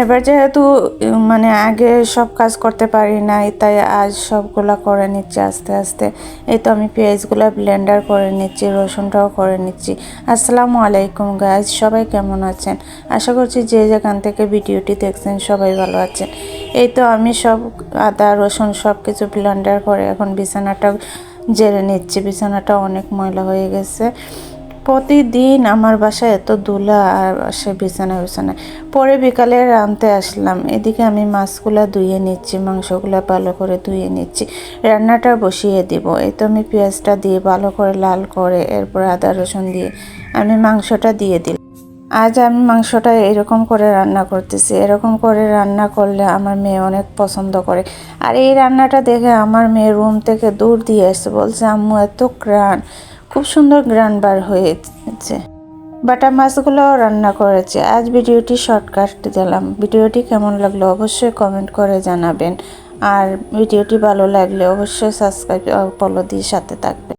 এবার যেহেতু মানে আগে সব কাজ করতে পারি নাই, তাই আজ সবগুলা করে নিচ্ছি আস্তে আস্তে। এই তো আমি পেঁয়াজগুলো ব্লেন্ডার করে নিচ্ছি, রসুনটাও করে নিচ্ছি। আসসালামু আলাইকুম গাইজ সবাই কেমন আছেন? আশা করছি যে যেখান থেকে ভিডিওটি দেখছেন সবাই ভালো আছেন। এই তো আমি সব আদা, রসুন সব কিছু ব্লেন্ডার করে এখন বিছানাটা জেরে নিচ্ছি। বিছানাটা অনেক ময়লা হয়ে গেছে। প্রতিদিন আমার বাসায় এত ধুলা আর আসে বিছানা বিছানা পরে বিকালে রাঁধতে আসলাম। এদিকে আমি মাছগুলো ধুয়ে নিচ্ছি, মাংসগুলো ভালো করে ধুয়ে নিচ্ছি। রান্নাটা বসিয়ে দিব। এই তো আমি পেঁয়াজটা দিয়ে ভালো করে লাল করে এরপর আদা রসুন দিয়ে আমি মাংসটা দিয়ে দিলাম। আজ আমি মাংসটা এরকম করে রান্না করতেছি। এরকম করে রান্না করলে আমার মেয়ে অনেক পছন্দ করে। আর এই রান্নাটা দেখে আমার মেয়ে রুম থেকে দূর দিয়ে এসে বলছে, আম্মু, এত গ্রান খুব সুন্দর গ্রান বার হয়েছে। বাটা মাছগুলোও রান্না করেছে। আজ ভিডিওটি শর্টকাট দিলাম। ভিডিওটি কেমন লাগল অবশ্যই কমেন্ট করে জানাবেন। আর ভিডিওটি ভালো লাগলে অবশ্যই সাবস্ক্রাইব ফলো দিয়ে সাথে থাকবেন।